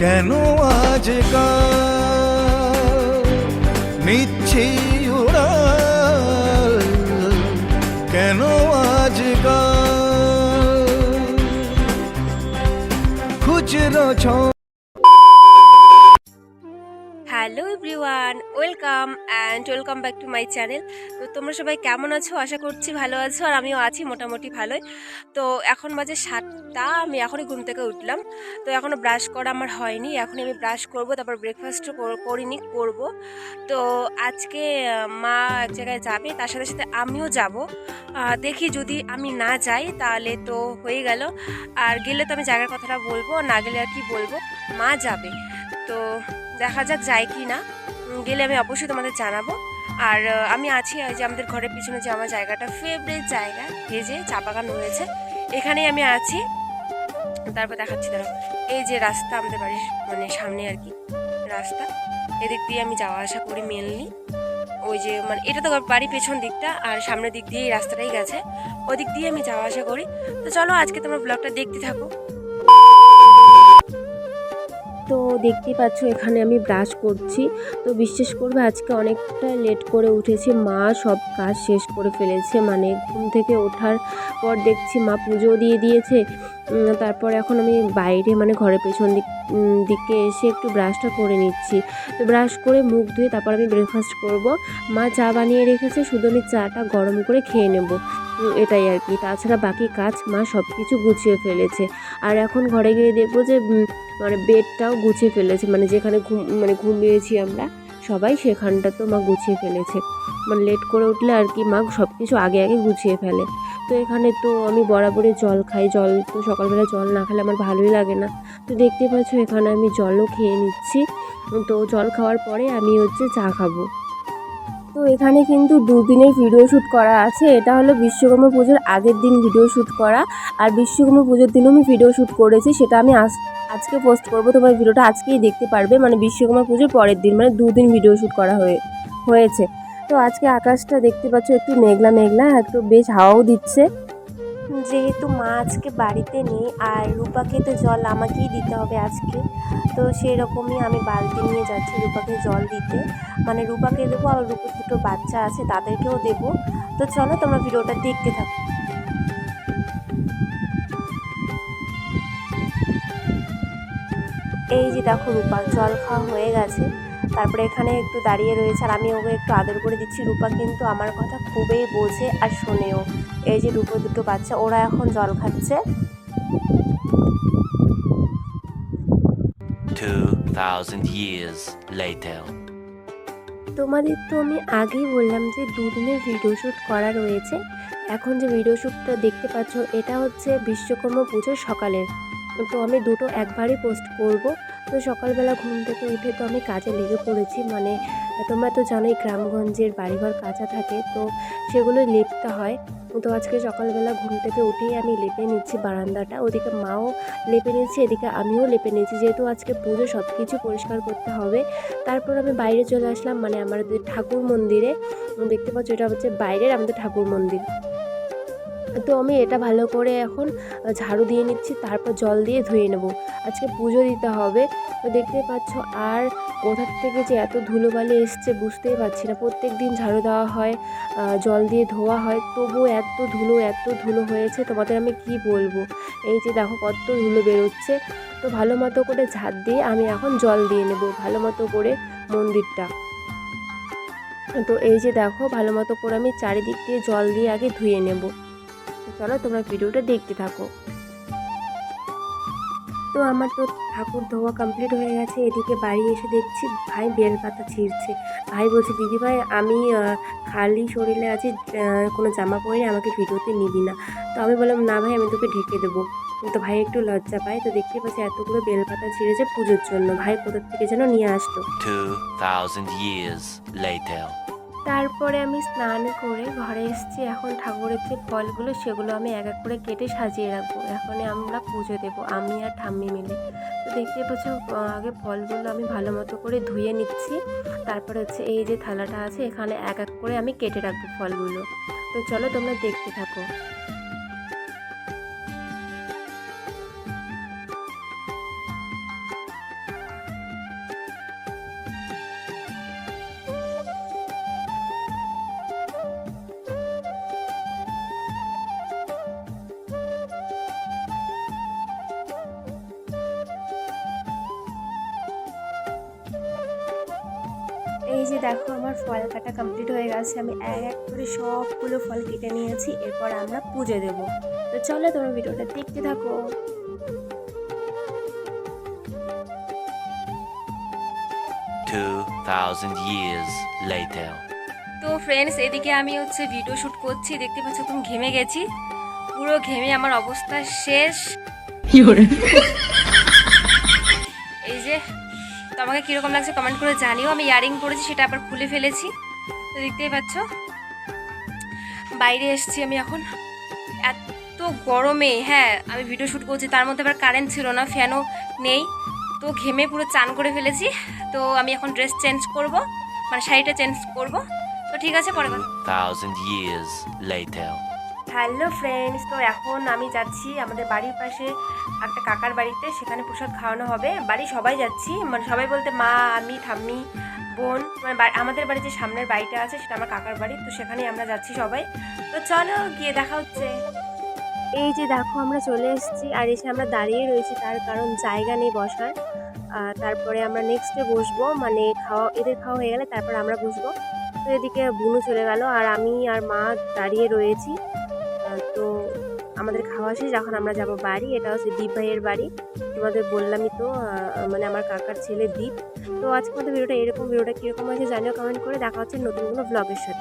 কেন আজকাল? নিচ্ছি উড়াল। কেন আজকাল? খুচরো ছ everyone welcome and welcome back to my channel তো তোমরা সবাই কেমন আছো? আশা করছি ভালো আছো আর আমিও আছি মোটামুটি ভালোই। তো এখন বাজে সাতটা, আমি এখনই ঘুম থেকে উঠলাম। তো এখনও ব্রাশ করা আমার হয়নি, এখনই আমি ব্রাশ করব, তারপর ব্রেকফাস্টও করিনি, করব। তো আজকে মা এক জায়গায় যাবে, তার সাথে সাথে আমিও যাব। দেখি যদি আমি না যাই, তাহলে তো হয়ে গেল। আর গেলে তো আমি জায়গার কথাটা বলব না গেলে আর কি বলব? মা যাবে। তো দেখা যাক যায় কি না। গেলে আমি অবশ্যই তোমাদের জানাব। আর আমি আছি যে আমাদের ঘরের পিছনে যে আমার জায়গাটা ফেভারিট জায়গা, এই যে চা বাগান রয়েছে। এখানেই আমি আছি। তারপর দেখাচ্ছি দাঁড়া এই যে রাস্তা আমাদের বাড়ির মানে সামনে আর কি, রাস্তা। এদিক দিয়ে আমি যাওয়া আসা করি মেনলি ওই যে মানে এটা তো বাড়ির পেছন দিকটা, আর সামনের দিক দিয়ে এই রাস্তাটাই গেছে। ওই দিক দিয়ে আমি যাওয়া আসা করি। তো চলো, আজকে তোমার ব্লগটা দেখতে থাকো। তো দেখতেই পাচ্ছ, এখানে আমি ব্রাশ করছি। তো বিশ্বাস করবে, আজকে অনেকটা লেট করে উঠেছি। মা সব কাজ শেষ করে ফেলেছে মানে ঘুম থেকে ওঠার পর দেখছি মা পুজো দিয়ে দিয়েছে। তারপর এখন আমি বাইরে মানে ঘরের পেছন দিক দিকে এসে একটু ব্রাশটা করে নিচ্ছি। তো ব্রাশ করে মুখ ধুয়ে তারপর আমি ব্রেকফাস্ট করব। মা চা বানিয়ে রেখেছে, শুধু আমি চাটা গরম করে খেয়ে নেব। এটাই আর কি। তাছাড়া বাকি কাজ মা সব কিছু গুছিয়ে ফেলেছে। আর এখন ঘরে গিয়ে দেখব যে মানে বেডটাও গুছিয়ে ফেলেছে। মানে যেখানে ঘুম মানে ঘুমিয়েছি আমরা, সবাই সেখানটা তো মা গুছিয়ে ফেলেছে। মানে লেট করে উঠলে আর কি মা সব কিছু আগে আগে গুছিয়ে ফেলে। তো এখানে তো আমি বরাবরই জল খাই। জল তো সকালবেলা জল না খেলে আমার ভালোই লাগে না। তো দেখতে পাচ্ছ এখানে আমি জলও খেয়ে নিচ্ছি। তো জল খাওয়ার পরে আমি হচ্ছে চা খাব। তো এখানে কিন্তু দুদিনের ভিডিও শ্যুট করা আছে। এটা হলো বিশ্বকর্মা পুজোর আগের দিন ভিডিও শ্যুট করা। আর বিশ্বকর্মা পুজোর দিনও আমি ভিডিও শ্যুট করেছি, সেটা আমি আজ, আজকে পোস্ট করব। তোমার ভিডিওটা আজকেই দেখতে পারবে। মানে বিশ্বকর্মা পুজোর পরের দিন মানে দুদিন ভিডিও শ্যুট করা হয়ে, হয়েছে। তো আজকে আকাশটা দেখতে পাচ্ছ একটু মেঘলা মেঘলা, একটু বেশ হাওয়াও দিচ্ছে। যেহেতু মা আজকে বাড়িতে নেই আর রূপাকে তো জল আমাকেই দিতে হবে আজকে, তো সেই রকমই আমি বালতি নিয়ে যাচ্ছি রূপাকে জল দিতে। মানে রূপাকে দেবো আর রূপের দুটো বাচ্চা আছে তাদেরকেও দেবো। তো চলো তোমরা ভিডিওটা দেখতে থাকো। এই যে দেখো রূপা, জল খাওয়া হয়ে গেছে। তারপরে এখানে একটু দাঁড়িয়ে রয়েছে আর আমি ওকে একটু আদর করে দিচ্ছি। রূপা কিন্তু আমার কথা খুবই বোঝে আর শোনেও। এই যে রূপো দুটো বাচ্চা ওরা এখন জল খাচ্ছে। 2,000 years later. তোমাদের তো আমি আগেই বললাম যে দুদিনের ভিডিও শ্যুট করা রয়েছে। এখন যে ভিডিও শ্যুটটা দেখতে পাচ্ছ এটা হচ্ছে বিশ্বকর্মা পুজোর সকালের। তো আমি দুটো একবারই পোস্ট করব। তো সকালবেলা ঘুম থেকে উঠে তো আমি কাজে লেগে পড়েছি। মানে তোমরা তো জানোই গ্রামগঞ্জের বাড়িঘর কাঁচা থাকে, তো সেগুলো লেপতে হয়। তো আজকে সকালবেলা ঘুম থেকে উঠেই আমি লেপে নিচ্ছি বারান্দাটা। ওদিকে মাও লেপে নিচ্ছে এদিকে আমিও লেপে নিচ্ছি যেহেতু আজকে পুজো সব কিছু পরিষ্কার করতে হবে। তারপর আমি বাইরে চলে আসলাম মানে আমাদের ঠাকুর মন্দিরে। দেখতে পাচ্ছ, এটা হচ্ছে বাইরের আমাদের ঠাকুর মন্দির। তো আমি এটা ভালো করে এখন ঝাড়ু দিয়ে নিচ্ছি, তারপর জল দিয়ে ধুয়ে নেব। আজকে পুজো দিতে হবে। তো দেখতেই পাচ্ছ, আর কোথার থেকে যে এত ধুলোবালি এসছে বুঝতেই পারছি না। প্রত্যেক দিন ঝাড়ু দেওয়া হয় জল দিয়ে ধোয়া হয়, তবুও এত ধুলো এত ধুলো হয়েছে। তোমাদের আমি কি বলব? এই যে দেখো কত ধুলো বেরোচ্ছে। তো ভালো মতো করে ঝাড় দিয়ে আমি এখন জল দিয়ে নেব, ভালো মতো করে মন্দিরটা। তো এই যে দেখো, ভালো মতো করে আমি চারিদিক দিয়ে জল দিয়ে আগে ধুয়ে নেব। তো চলো তোমরা ভিডিওটা দেখতে থাকো। তো আমার তো ঠাকুর ধোয়া কমপ্লিট হয়ে গেছে এদিকে বাড়ি এসে দেখছি ভাই বেল পাতা ছিঁড়ছে। ভাই বলছে দিদি ভাই আমি খালি শরীরে আছি কোনো জামা পরে আমাকে ভিডিওতে নিবি না। তো আমি বললাম না ভাই আমি তোকে ঢেকে দেবো। তো ভাই একটু লজ্জা পায় তো দেখতে পাচ্ছি এতগুলো বেলপাতা ছিঁড়েছে পুজোর জন্য। ভাই কোথার থেকে যেন নিয়ে আসতো 2,000 years later. তারপরে আমি স্নান করে ঘরে এসেছি। এখন ঠাকুরের যে ফলগুলো, সেগুলো আমি এক এক করে কেটে সাজিয়ে রাখব। এখন আমরা পুজো দেব, আমি আর ঠাম্মি মিলে। তো দেখতে পাচ্ছ আগে ফলগুলো আমি ভালো মতো করে ধুয়ে নিচ্ছি। তারপরে হচ্ছে এই যে থালাটা আছে, এখানে এক এক করে আমি কেটে রাখব ফলগুলো। তো চলো তোমরা দেখতে থাকো। এই যে দেখো আমার ফল কাটা কমপ্লিট হয়ে গেছে। আমি এক এক করে সবগুলো ফল কেটে নিয়েছি এরপর আমরা পুজো দেব। তো চলো তোমরা ভিডিওটা দেখতে থাকো। Two thousand years later. তো ফ্রেন্ডস এদিকে আমি হচ্ছে ভিডিও শ্যুট করছি দেখতে পাচ্ছ তুমি ঘেমে গেছি। পুরো ঘেমে আমার অবস্থা শেষ। এই যে তোমাকে কীরকম লাগছে কমেন্ট করে জানিও। আমি ইয়ারিং পরেছি, সেটা আবার খুলে ফেলেছি। তো দেখতেই পাচ্ছ? বাইরে এসেছি আমি এখন। এত গরমে হ্যাঁ আমি ভিডিও শ্যুট করছি, তার মধ্যে আবার কারেন্ট ছিল না ফ্যানও নেই। তো ঘেমে পুরো চান করে ফেলেছি। তো আমি এখন ড্রেস চেঞ্জ করব মানে শাড়িটা চেঞ্জ করব। তো ঠিক আছে, পরে কথা. হ্যালো ফ্রেন্ডস তো এখন আমি যাচ্ছি আমাদের বাড়ির পাশে একটা কাকার বাড়িতে। সেখানে প্রসাদ খাওয়ানো হবে। বাড়ি সবাই যাচ্ছি। মানে সবাই বলতে মা, আমি, ঠাম্মি, বোন মানে আমাদের বাড়ি যে সামনের বাড়িটা আছে, সেটা আমার কাকার বাড়ি। তো সেখানেই আমরা যাচ্ছি সবাই। তো চলো, গিয়ে দেখা হচ্ছে। এই যে দেখো, আমরা চলে এসেছি আর এসে আমরা দাঁড়িয়ে রয়েছি। তার কারণ জায়গা নেই বসার। তারপরে আমরা নেক্সটে বসবো। মানে খাওয়া, এদের খাওয়া হয়ে গেলে তারপর আমরা বসবো। তো এদিকে বুনু চলে গেল। আর আমি আর মা দাঁড়িয়ে রয়েছি। আমাদের খাওয়া শেষ, এখন আমরা যাব বাড়ি। এটা হচ্ছে দীপ ভাইয়ের বাড়ি। তোমাদের বললামই তো মানে আমার কাকার ছেলে দীপ। তো আজকে আমাদের ভিডিওটা এরকম, ভিডিওটা কীরকম হয়েছে জানিও কমেন্ট করে। দেখা হচ্ছে নতুন কোনো ব্লগের সাথে।